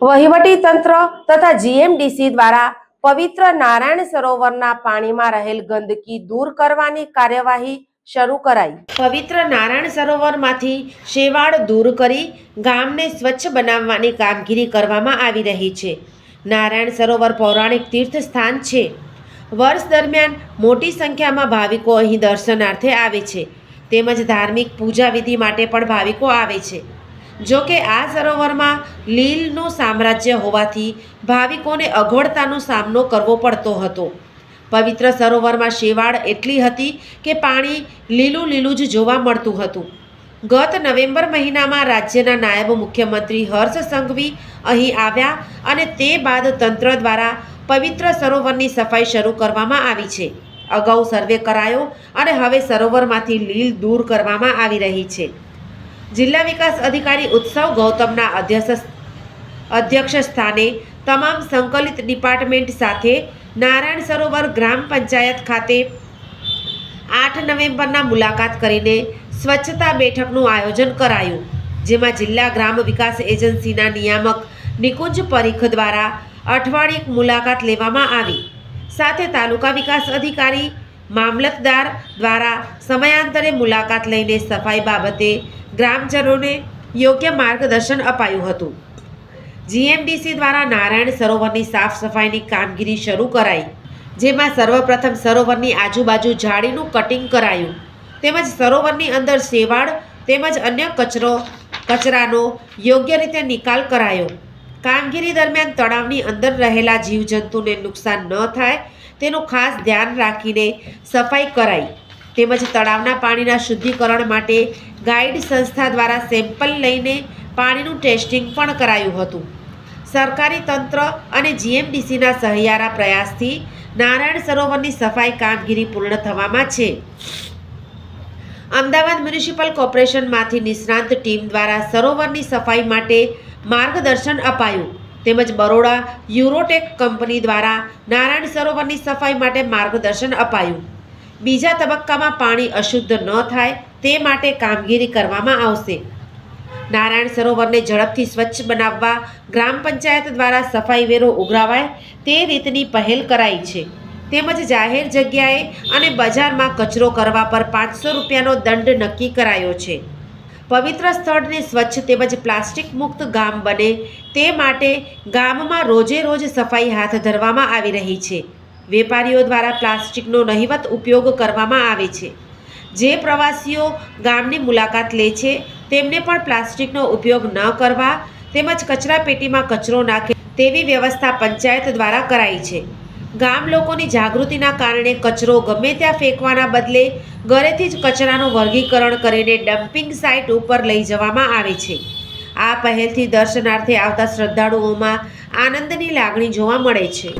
વહીવટી તંત્ર તથા જીએમડીસી દ્વારા પવિત્ર નારાયણ સરોવરના પાણીમાં રહેલ ગંદકી દૂર કરવાની કાર્યવાહી શરૂ કરાઈ. પવિત્ર નારાયણ સરોવરમાંથી શેવાળ દૂર કરી ગામને સ્વચ્છ બનાવવાની કામગીરી કરવામાં આવી રહી છે. નારાયણ સરોવર પૌરાણિક તીર્થ સ્થાન છે. વર્ષ દરમિયાન મોટી સંખ્યામાં ભાવિકો અહીં દર્શનાર્થે આવે છે. તેમજ ધાર્મિક પૂજા વિધિ માટે પણ ભાવિકો આવે છે. જો કે આ સરોવરમાં લીલનું સામ્રાજ્ય હોવાથી ભાવિકોને અગવડતાનો સામનો કરવો પડતો હતો. પવિત્ર સરોવરમાં શેવાળ એટલી હતી કે પાણી લીલું લીલું જ જોવા મળતું હતું. ગત નવેમ્બર મહિનામાં રાજ્યના નાયબ મુખ્યમંત્રી હર્ષ સંઘવી અહીં આવ્યા અને તે બાદ તંત્ર દ્વારા પવિત્ર સરોવરની સફાઈ શરૂ કરવામાં આવી છે. અગાઉ સર્વે કરાયો અને હવે સરોવરમાંથી લીલ દૂર કરવામાં આવી રહી છે. જિલ્લા વિકાસ અધિકારી ઉત્સવ ગૌતમના અધ્યક્ષ અધ્યક્ષ સ્થાને તમામ સંકલિત ડિપાર્ટમેન્ટ સાથે નારાયણ સરોવર ગ્રામ પંચાયત ખાતે આઠ નવેમ્બરના મુલાકાત કરીને સ્વચ્છતા બેઠકનું આયોજન કરાયું, જેમાં જિલ્લા ગ્રામ વિકાસ એજન્સીના નિયામક નિકુંજ પરીખ દ્વારા અઠવાડિયે મુલાકાત લેવામાં આવી. સાથે તાલુકા વિકાસ અધિકારી મામલતદાર દ્વારા સમયાંતરે મુલાકાત લઈને સફાઈ બાબતે ગ્રામજનોને યોગ્ય માર્ગદર્શન અપાયું હતું. જીએમડીસી દ્વારા નારાયણ સરોવરની સાફ સફાઈની કામગીરી શરૂ કરાઈ, જેમાં સર્વપ્રથમ સરોવરની આજુબાજુ ઝાડીનું કટિંગ કરાયું. તેમજ સરોવરની અંદર શેવાળ તેમજ અન્ય કચરો, કચરાનો યોગ્ય રીતે નિકાલ કરાયો. કામગીરી દરમિયાન તળાવની અંદર રહેલા જીવજંતુને નુકસાન ન થાય તેનું ખાસ ધ્યાન રાખીને સફાઈ કરાઈ. તેમજ તળાવના પાણીના શુદ્ધિકરણ માટે ગાઈડ સંસ્થા દ્વારા સેમ્પલ લઈને પાણીનું ટેસ્ટિંગ પણ કરાયું હતું. સરકારી તંત્ર અને જીએમડીસીના સહિયારા પ્રયાસથી નારાયણ સરોવરની સફાઈ કામગીરી પૂર્ણ થવામાં છે. અમદાવાદ મ્યુનિસિપલ કોર્પોરેશનમાંથી નિષ્ણાંત ટીમ દ્વારા સરોવરની સફાઈ માટે માર્ગદર્શન અપાયું. તેમજ બરોડા યુરોટેક કંપની દ્વારા નારાયણ સરોવરની સફાઈ માટે માર્ગદર્શન અપાયું. બીજા તબક્કામાં પાણી અશુદ્ધ ન થાય તે માટે કામગીરી કરવામાં આવશે. નારાયણ સરોવરને ઝડપથી સ્વચ્છ બનાવવા ગ્રામ પંચાયત દ્વારા સફાઈ વેરો ઉઘરાવાય તે રીતની પહેલ કરાઈ છે. તેમજ જાહેર જગ્યાએ અને બજારમાં કચરો કરવા પર પાંચસો રૂપિયાનો દંડ નક્કી કરાયો છે. પવિત્ર સ્થળને સ્વચ્છ તેમજ પ્લાસ્ટિક મુક્ત ગામ બને તે માટે ગામમાં રોજે રોજ સફાઈ હાથ ધરવામાં આવી રહી છે. વેપારીઓ દ્વારા પ્લાસ્ટિકનો નહિવત ઉપયોગ કરવામાં આવે છે. જે પ્રવાસીઓ ગામની મુલાકાત લે છે, તેમને પણ પ્લાસ્ટિકનો ઉપયોગ ન કરવા તેમજ કચરા પેટીમાં કચરો નાખે તેવી વ્યવસ્થા પંચાયત દ્વારા કરાઈ છે. ગામ લોકોની જાગૃતિના કારણે કચરો ગમે ત્યાં ફેંકવાના બદલે ઘરેથી જ કચરાનું વર્ગીકરણ કરીને ડમ્પિંગ સાઇટ ઉપર લઈ જવામાં આવે છે. આ પહેલથી દર્શનાર્થે આવતા શ્રદ્ધાળુઓમાં આનંદની લાગણી જોવા મળે છે.